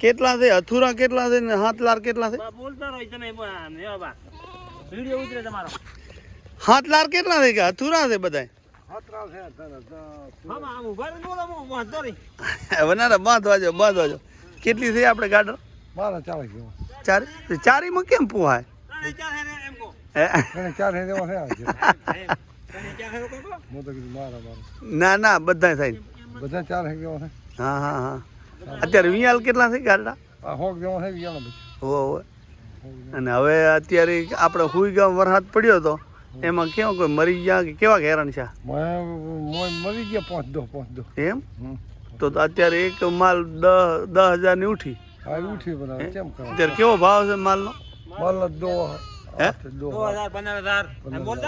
કેટલા છે? અથુરા કેટલા છે ને હાથ લાર કેટલા છે? બા બોલતા રહો તમે એવા ઉતરે તમારો. હાથ લાર કેટલા છે કે? અથુરા છે બધા કેટલી છે આપણે ગાડર ચાર? ચારીમાં કેમ પુહાય? ને ના ના બધા થાય. બધા ચાર હે દેવા છે? હા હા હા. અત્યારે વિયાલ કેટલા થઈ હોક છે હો હો અને હવે અત્યારે આપણે હુઈ ગામ વરસાદ પડ્યો હતો એમાં કેવું કોઈ મરી ગયા કે કેવા હેરાન છે? મરી ગયા પાંચ દો પાંચ દો. એમ? તો અત્યારે એક માલ દસ દસ હજારની ઉઠી. ઉઠી કરો અત્યારે કેવો ભાવ છે માલનો? માલ દો હે? દો દો હજાર પંદર હજાર. દો આટલું બોલો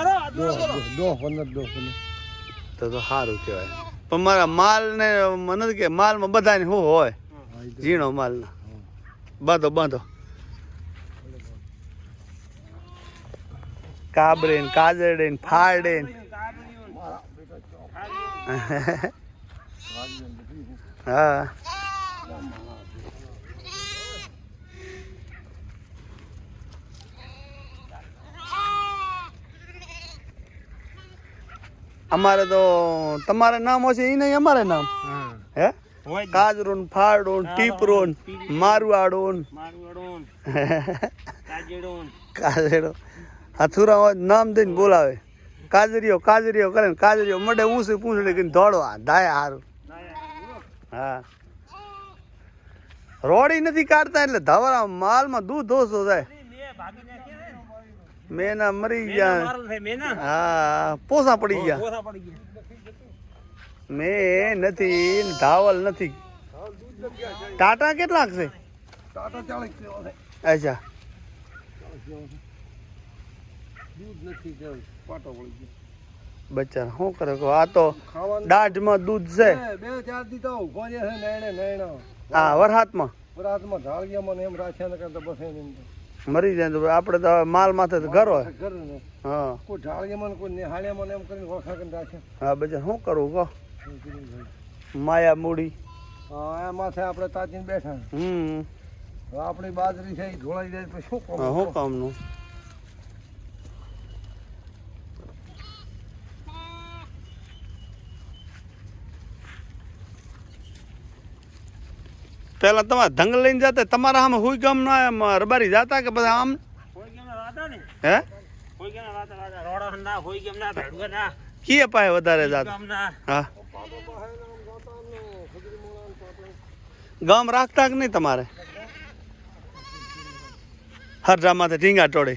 દો પંદર દો પંદર. તો તો સારું કહેવાય. પણ મારા માલ ને મને કે, માલમાં બધાને શું હોય? ઝીણો માલના. બાંધો બાંધો. કાબરે ને કાજરડે ને ફાડે ને હા. અમારે તો તમારે નામ હશે એ નહીં અમારે નામ. હે. કાજરો ફાડો ટીપરો મારવાડો કાજરો. હથુરા નામ દઈને બોલાવે. કાજરીઓ કાજરીઓ કરે ને કાજરીઓ મડે ઊંચી પૂંછડી કરીને દોડવા દાયા હારું. હા. રોડી નથી કાઢતા એટલે ધવરા માલમાં દૂધ ઓછો થાય. મેના મરી ગયા. હા પોસા પડી ગયા. મે નથી ધાવલ નથી. ટાટા કેટલાક છે? અચ્છા. દૂધ નથી કે પાટો વળી ગયો. બચ્ચા શું કરે કહો? આ તો દાઢમાં દૂધ છે. બે- ચાર દી તો ઊભો છે નૈણે નૈણો. હા વરસાદમાં. રાતમાં ઢાળિયા મને એમ રાખ્યા ને કરતા બસ એમ તો. મરી જાય તો આપણે તો માલ માથે તો ઘર હોય. હા. કોઈ ઢાળિયા મને કોઈ નિહાળ્યા મને એમ કરીને કરીને રાખ્યા હા બચ્ચા શું કરવું કહો માયા મૂડી. હા એ માથે આપણે તાજીને બેઠા હમ. આપણી બાજરી છે એ ઢોળાઈ જાય તો શું કરવું શું કામનું? પેલા તમારે ધંગ લઈને જતા તમારા આમ હુઈ ગામ ના રબારી જતા કે બધા આમ? હે? કીએ પાસે વધારે જાતા? હા. ગામ રાખતા કે નહીં તમારે? હરજામાંથી ઢીંગા ટોળે.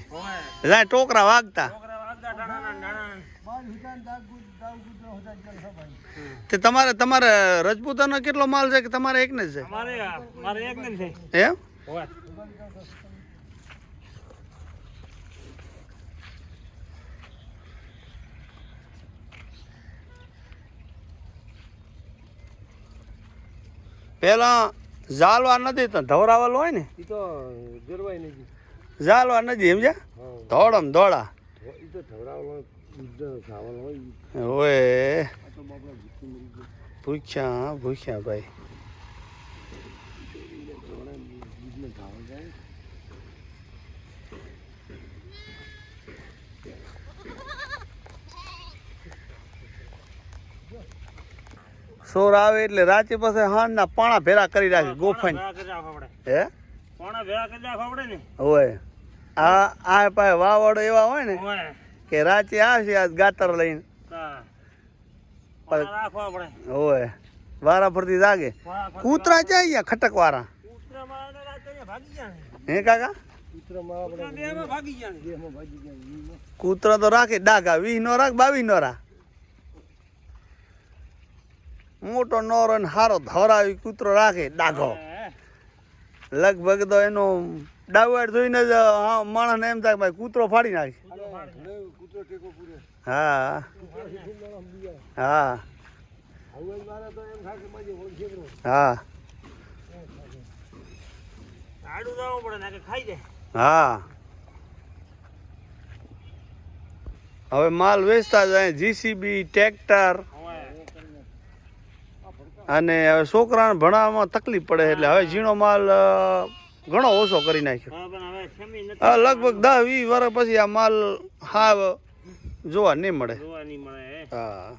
જાય ટોકરા વાગતા. તે તમારે તમારે રજપૂતાનો કેટલો માલ છે કે તમારે એકને જ અમારે મારે એક ને છે. છે એમ પેલા ઝાલવા નથી તો ધવરાવલ હોય ને? એ તો ગરવાય નથી. ઝાલવા નથી સમજ્યા ધોળમ ધોળા. એ તો ખાવાનું હોય. ઓય આ તો બાપડા ભૂખી મરી ગયો ભૂખ્યા ભૂખ્યા ભાઈ. સોર આવે એટલે રાતે પાસે હાંજના પાણા ભેરા કરી રાખે ગોફાઈ હે? પાણા ભેરા કરી રાખવા પડે ને? હોય. આ આ પાસે વાવડો એવા હોય ને કે રાતે આવશે આજ ગાતર લઈને. હોય વારા ફરતી જાગે. કૂતરા જાય ગયા ખટક વાળા કૂતરા મારા રાતે અહીંયા ભાગી ગયા ને. હે કાકા? કૂતરા તો રાખે ડાઘા વીસ નો રાખ બાવીસ નો રાખ. મોટો નોરો ને હારો ધવરાવી કૂતરો રાખે ડાઘો. લગભગ તો એનો ડાવડ જોઈને જ હા માણસને એમ થાય ભાઈ કૂતરો ફાડી નાખે. હા. હા. હા. હા. હવે માલ વેચતા જાય જીસીબી ટ્રેક્ટર અને હવે છોકરાને ભણાવવામાં તકલીફ પડે એટલે હવે ઝીણો માલ ઘણો ઓછો કરી નાખ્યો. હા લગભગ દસ વીસ વર્ષ પછી આ માલ હાવ જોવા નહીં મળે. જોવા નહીં મળે હા?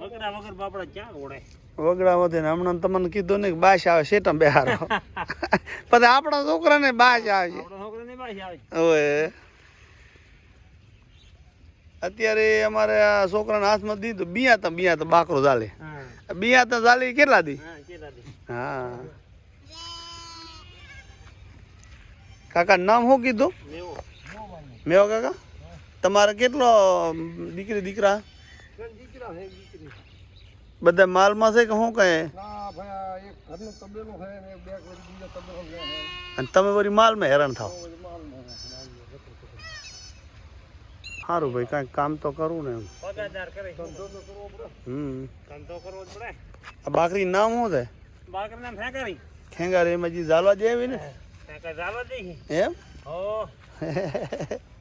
વગડા વગર બાપડા ક્યાં ઓળે? વગડામાંથી ને હમણાં તમને કીધું ને કે બાશ આવે શેટમ બેહારો. પછી આપણા છોકરાને બાશ આવે છે. અત્યારે અમારે આ છોકરાના હાથમાં દીધું બિયા તો બિયા તો બાકરો ચાલે. હા. બિયા તો ચાલે કેટલા દી? હા કાકા નામ શું કીધું? મેવો કાકા? તમારે કેટલો દીકરી દીકરા? બધા માલમાં છે કે શું કહે? અને તમે વળી માલમાં હેરાન થાવ. સારું ભાઈ કાંઈક કામ તો કરવું ને એમ. હમ. આ બાકરી નામ શું છે? ખેંગારી એમાં જે ઝાલવા જેવી ને? એમ?